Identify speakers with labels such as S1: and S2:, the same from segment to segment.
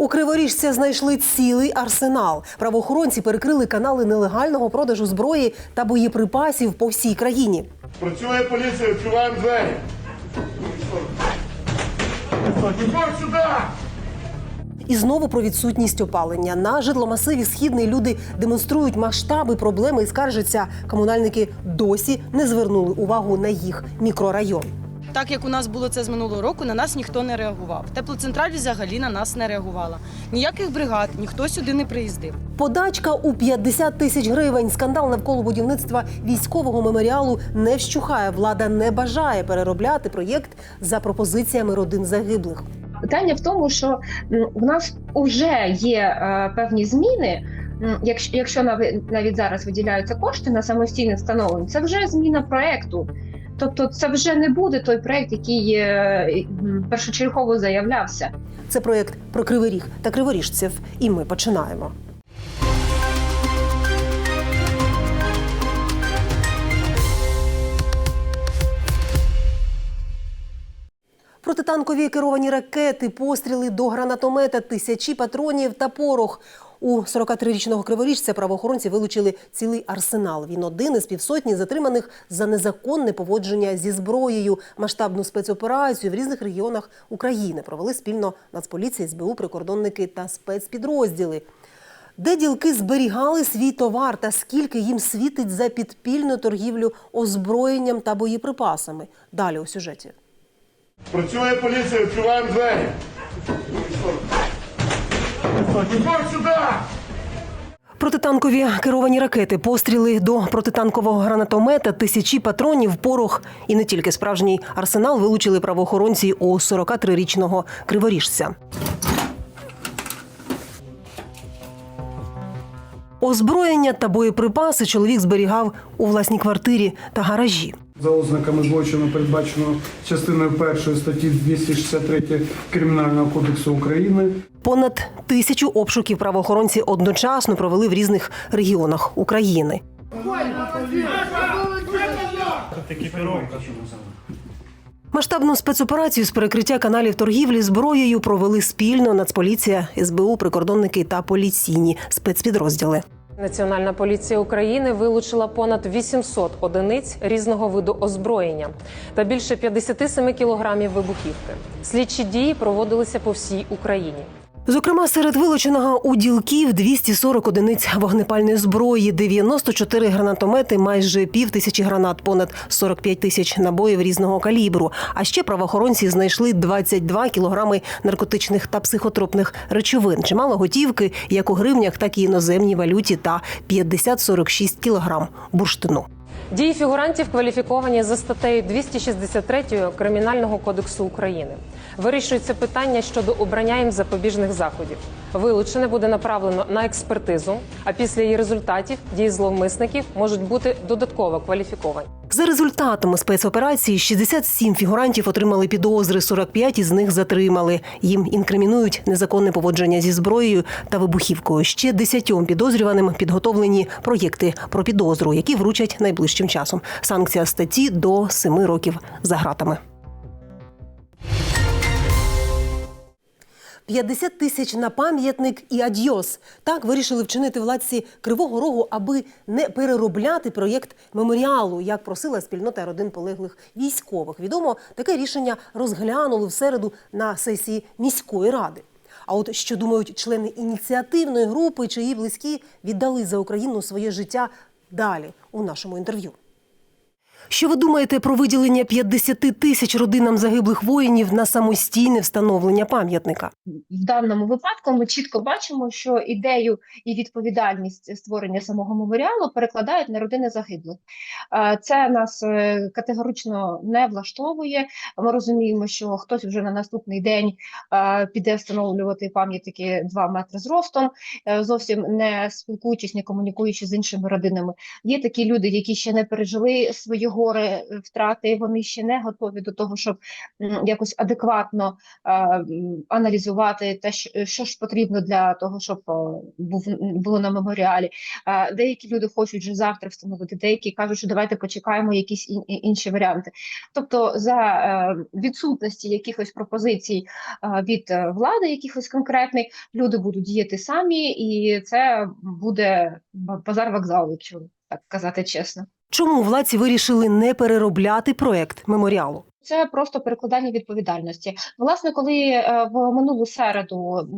S1: У Криворіжця знайшли цілий арсенал. Правоохоронці перекрили канали нелегального продажу зброї та боєприпасів по всій країні.
S2: Працює поліція, відкриваємо двері. Виходь сюди!
S1: І знову про відсутність опалення. На житломасиві східний люди демонструють масштаби проблеми і скаржаться. Комунальники досі не звернули увагу на їх мікрорайон.
S3: Так як у нас було це з минулого року, на нас ніхто не реагував. Теплоцентраль взагалі на нас не реагувала. Ніяких бригад, ніхто сюди не приїздив.
S1: Подачка у 50 тисяч гривень. Скандал навколо будівництва військового меморіалу не вщухає. Влада не бажає переробляти проєкт за пропозиціями родин загиблих.
S4: Питання в тому, що в нас вже є е, певні зміни. Якщо, якщо навіть, навіть зараз виділяються кошти на самостійне встановлення, це вже зміна проекту. Тобто, це вже не буде той проект, який е, першочергово заявлявся.
S1: Це проект про кривий ріг та криворіжців. І ми починаємо. Протитанкові керовані ракети, постріли до гранатомета, тисячі патронів та порох. У 43-річного криворіжця правоохоронці вилучили цілий арсенал. Він один із півсотні затриманих за незаконне поводження зі зброєю. Масштабну спецоперацію в різних регіонах України провели спільно Нацполіція, СБУ, прикордонники та спецпідрозділи. Де ділки зберігали свій товар та скільки їм світить за підпільну торгівлю озброєнням та боєприпасами? Далі у сюжеті.
S2: Працює поліція, відкриваємо двері. Виходь сюди!
S1: Протитанкові керовані ракети, постріли до протитанкового гранатомета, тисячі патронів, порох і не тільки справжній арсенал вилучили правоохоронці у 43-річного криворіжця. Озброєння та боєприпаси чоловік зберігав у власній квартирі та гаражі.
S5: За ознаками злочину передбачено частиною першої статті 263 Кримінального кодексу України.
S1: Понад тисячу обшуків правоохоронці одночасно провели в різних регіонах України. Масштабну спецоперацію з перекриття каналів торгівлі зброєю провели спільно Нацполіція, СБУ, прикордонники та поліційні спецпідрозділи.
S6: Національна поліція України вилучила понад 800 одиниць різного виду озброєння та більше 57 кілограмів вибухівки. Слідчі дії проводилися по всій Україні.
S1: Зокрема, серед вилученого у ділків 240 одиниць вогнепальної зброї, 94 гранатомети, майже пів тисячі гранат, понад 45 тисяч набоїв різного калібру. А ще правоохоронці знайшли 22 кілограми наркотичних та психотропних речовин, чимало готівки, як у гривнях, так і іноземній валюті, та 50-46 кілограм бурштину.
S6: Дії фігурантів кваліфіковані за статтею 263 Кримінального кодексу України. Вирішується питання щодо обрання їм запобіжних заходів. Вилучене буде направлено на експертизу, а після її результатів дії зловмисників можуть бути додатково кваліфіковані.
S1: За результатами спецоперації 67 фігурантів отримали підозри, 45 із них затримали. Їм інкримінують незаконне поводження зі зброєю та вибухівкою. Ще 10 підозрюваним підготовлені проєкти про підозру, які вручать найближчим часом. Санкція статті до 7 років за гратами. 50 тисяч на пам'ятник і адьос. Так вирішили вчинити владці Кривого Рогу, аби не переробляти проєкт меморіалу, як просила спільнота родин полеглих військових. Відомо, таке рішення розглянули в середу на сесії міської ради. А от що думають члени ініціативної групи, чиї близькі віддали за Україну своє життя далі у нашому інтерв'ю. Що ви думаєте про виділення 50 тисяч родинам загиблих воїнів на самостійне встановлення пам'ятника?
S4: В даному випадку ми чітко бачимо, що ідею і відповідальність створення самого меморіалу перекладають на родини загиблих. Це нас е, категорично не влаштовує. Ми розуміємо, що хтось вже на наступний день піде встановлювати пам'ятники 2 метри зростом, е, зовсім не спілкуючись, не комунікуючи з іншими родинами. Є такі люди, які ще не пережили свого горе е, втрати, вони ще не готові до того, щоб якось адекватно е, аналізувати те, що, що ж потрібно для того, щоб е, було на меморіалі. Е, Деякі люди хочуть вже завтра встановити, деякі кажуть, що давайте почекаємо якісь ін- інші варіанти. Тобто, за е, відсутності якихось пропозицій е, від е, влади, якихось конкретних, люди будуть діяти самі, і це буде базар вокзал, якщо так казати чесно.
S1: Чому владці вирішили не переробляти проект меморіалу?
S4: Це просто перекладання відповідальності. Власне, коли е, в минулу середу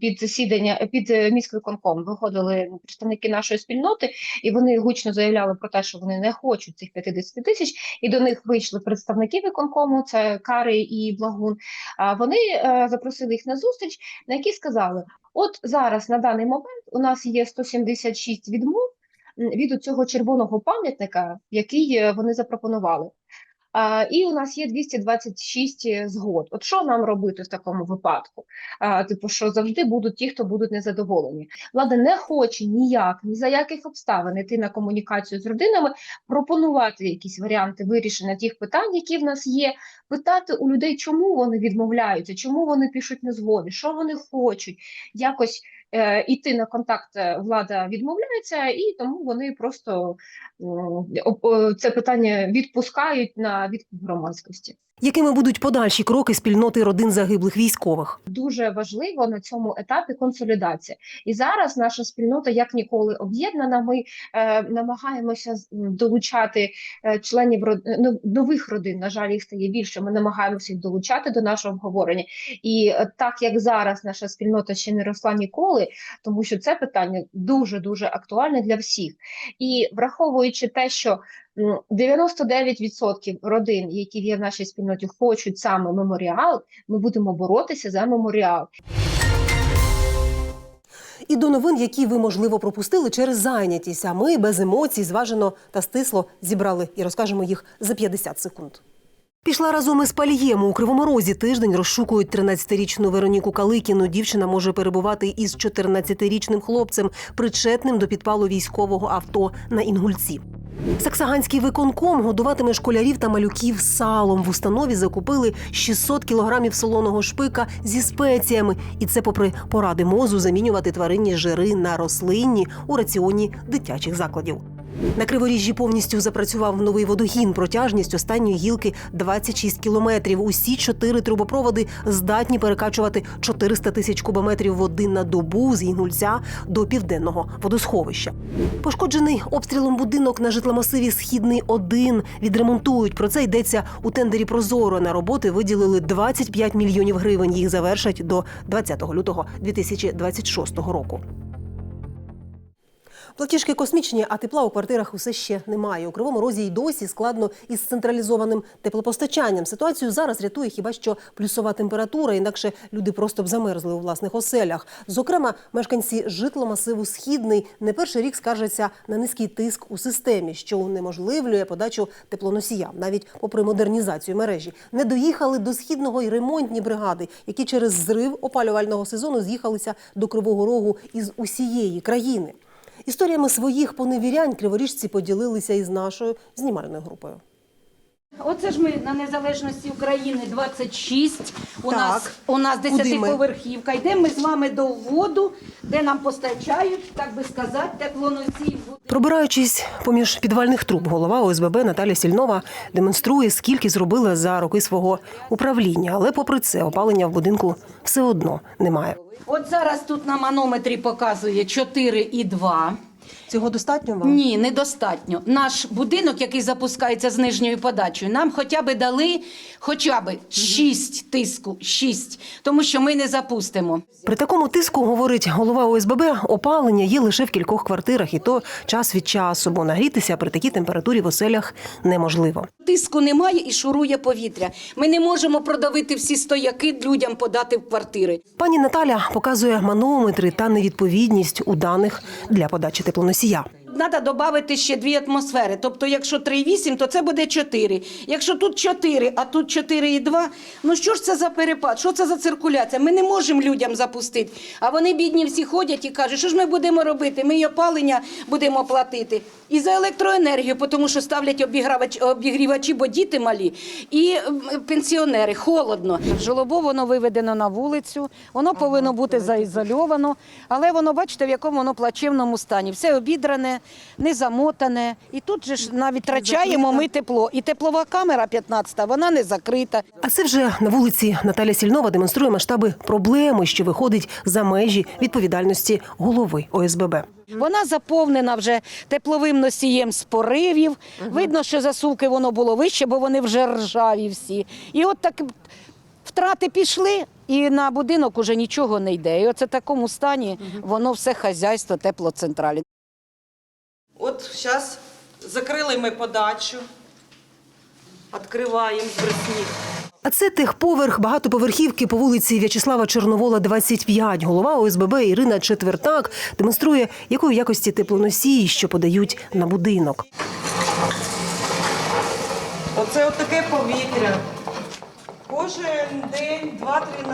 S4: під засідання під е, міськвиконком виходили представники нашої спільноти, і вони гучно заявляли про те, що вони не хочуть цих 50 тисяч, і до них вийшли представники виконкому, це Кари і Благун. Вони е, запросили їх на зустріч, на якій сказали: от зараз на даний момент у нас є 176 відмов від цього червоного пам'ятника, який е, вони запропонували. А, і у нас є 226 згод. От що нам робити в такому випадку? А, типу, що завжди будуть ті, хто будуть незадоволені. Влада не хоче ніяк, ні за яких обставин йти на комунікацію з родинами, пропонувати якісь варіанти вирішення тих питань, які в нас є, питати у людей, чому вони відмовляються, чому вони пишуть незгоди, що вони хочуть, якось е, іти на контакт е, влада відмовляється, і тому вони просто це питання відпускають на відкуп громадськості.
S1: Якими будуть подальші кроки спільноти родин загиблих військових?
S4: Дуже важливо на цьому етапі консолідація. І зараз наша спільнота як ніколи об'єднана. Ми е, намагаємося долучати е, членів род... ну, нових родин. На жаль, їх стає більше. Ми намагаємося їх долучати до нашого обговорення. І е, так як зараз наша спільнота ще не росла ніколи, тому що це питання дуже дуже актуальне для всіх. І враховуючи те, що 99% родин, які є в нашій спільноті, хочуть саме меморіал, ми будемо боротися за меморіал.
S1: І до новин, які ви можливо пропустили через зайнятість. А ми без емоцій, зважено та стисло зібрали і розкажемо їх за 50 секунд. Пішла разом із Палієм у Кривому Розі. Тиждень розшукують 13-річну Вероніку Каликіну. Дівчина може перебувати із 14-річним хлопцем, причетним до підпалу військового авто на Інгульці. Саксаганський виконком годуватиме школярів та малюків салом. В установі закупили 600 кілограмів солоного шпика зі спеціями. І це попри поради мозу замінювати тваринні жири на рослинні у раціоні дитячих закладів. На криворіжжі повністю запрацював новий водогін. Протяжність останньої гілки 26 кілометрів. Усі чотири трубопроводи здатні перекачувати 400 тисяч кубометрів води на добу з Інгульця до південного водосховища. Пошкоджений обстрілом будинок на житломасиві Східний 1 відремонтують. Про це йдеться у тендері Прозоро. На роботи виділили 25 мільйонів гривень. Їх завершать до 20 лютого 2026 року. Платіжки космічні, а тепла у квартирах усе ще немає. У кривому розі й досі складно із централізованим теплопостачанням. Ситуацію зараз рятує хіба що плюсова температура, інакше люди просто б замерзли у власних оселях. Зокрема, мешканці житломасиву Східний не перший рік скаржаться на низький тиск у системі, що унеможливлює подачу теплоносіям, навіть попри модернізацію мережі. Не доїхали до східного й ремонтні бригади, які через зрив опалювального сезону з'їхалися до Кривого Рогу із усієї країни. Історіями своїх поневірянь криворіжці поділилися із нашою знімальною групою.
S7: Оце ж ми на незалежності України 26. У
S1: Так.
S7: нас у нас
S1: Куди ми?
S7: десятиповерхівка. Йдемо ми з вами до вводу, де нам постачають, так би сказати, теплоносій.
S1: Пробираючись поміж підвальних труб, голова ОСББ Наталя Сільнова демонструє, скільки зробила за роки свого управління. Але попри це опалення в будинку все одно немає.
S7: От зараз тут на манометрі показує 4,2.
S1: Цього достатньо вам?
S7: Ні, недостатньо. Наш будинок, який запускається з нижньою подачею, нам хоча б дали хоча б 6 тиску, 6, тому що ми не запустимо.
S1: При такому тиску, говорить голова ОСББ, опалення є лише в кількох квартирах, і то час від часу, бо нагрітися при такій температурі в оселях неможливо.
S7: Тиску немає і шурує повітря. Ми не можемо продавити всі стояки людям подати в квартири.
S1: Пані Наталя показує манометри та невідповідність у даних для подачі теплоносія.
S7: Треба додати ще дві атмосфери. Тобто, якщо 3,8, то це буде 4. Якщо тут 4, а тут 4,2, ну що ж це за перепад? Що це за циркуляція? Ми не можемо людям запустити. А вони бідні всі ходять і кажуть, що ж ми будемо робити? Ми і опалення будемо платити. І за електроенергію, тому що ставлять обігрівач, обігрівачі, бо діти малі, і пенсіонери, холодно. Жолобо воно виведено на вулицю, воно повинно бути заізольовано, але воно, бачите, в якому воно плачевному стані. Все обідране, не замотане. І тут же ж навіть втрачаємо ми тепло. І теплова камера 15, вона не закрита.
S1: А це вже на вулиці Наталя Сільнова демонструє масштаби проблеми, що виходить за межі відповідальності голови ОСББ.
S7: Вона заповнена вже тепловим носієм з поривів. Видно, що засувки воно було вище, бо вони вже ржаві всі. І от так втрати пішли, і на будинок уже нічого не йде. І оце в такому стані воно все хазяйство теплоцентралі.
S8: Зараз закрили ми подачу, відкриваємо з бресні.
S1: А це техповерх багатоповерхівки по вулиці В'ячеслава Чорновола, 25. Голова ОСББ Ірина Четвертак демонструє, якої якості теплоносії, що подають на будинок.
S8: Оце от таке повітря. Кожен день, два-три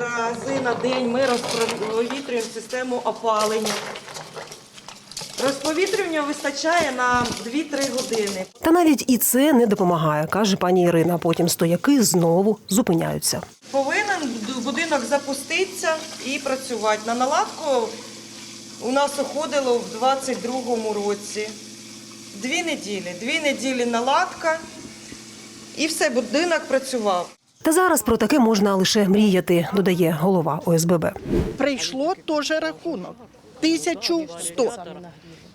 S8: рази на день ми розповітрюємо систему опалення. Розповітрювання вистачає на 2-3 години.
S1: Та навіть і це не допомагає, каже пані Ірина. Потім стояки знову зупиняються.
S8: Повинен будинок запуститися і працювати. На наладку у нас уходило в 22-му році. Дві неділі. Дві неділі наладка, і все, будинок працював.
S1: Та зараз про таке можна лише мріяти, додає голова ОСББ.
S9: прийшло теж рахунок. 1100.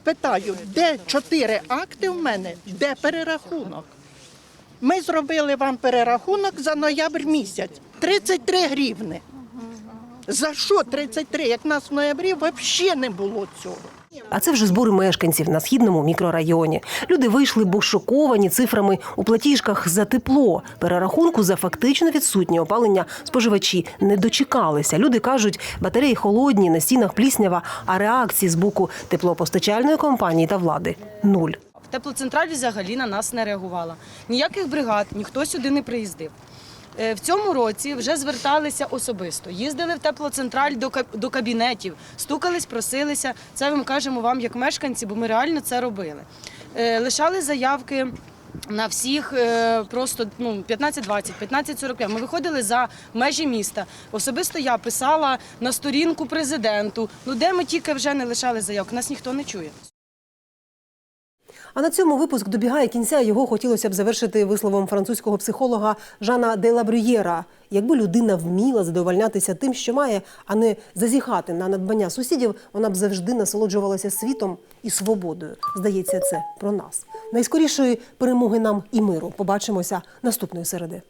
S9: Питаю, де чотири акти в мене, де перерахунок? Ми зробили вам перерахунок за ноябрь місяць. 33 гривни. За що 33? Як нас в ноябрі взагалі не було цього.
S1: А це вже збори мешканців на східному мікрорайоні. Люди вийшли, бо шоковані цифрами у платіжках за тепло. Перерахунку за фактично відсутнє опалення споживачі не дочекалися. Люди кажуть, батареї холодні, на стінах пліснява, а реакції з боку теплопостачальної компанії та влади нуль.
S3: Теплоцентраль взагалі на нас не реагувала. Ніяких бригад, ніхто сюди не приїздив. Е, В цьому році вже зверталися особисто. Їздили в теплоцентраль до, до кабінетів, стукались, просилися. Це ми кажемо вам як мешканці, бо ми реально це робили. Е, Лишали заявки. На всіх е, просто ну 15-20, 15-45. Ми виходили за межі міста. Особисто я писала на сторінку президенту. Ну де ми тільки вже не лишали заявок, нас ніхто не чує.
S1: А на цьому випуск добігає кінця. Його хотілося б завершити висловом французького психолога Жана де Лабрюєра. Якби людина вміла задовольнятися тим, що має, а не зазіхати на надбання сусідів, вона б завжди насолоджувалася світом і свободою. Здається, це про нас. Найскорішої перемоги нам і миру. Побачимося наступної середи.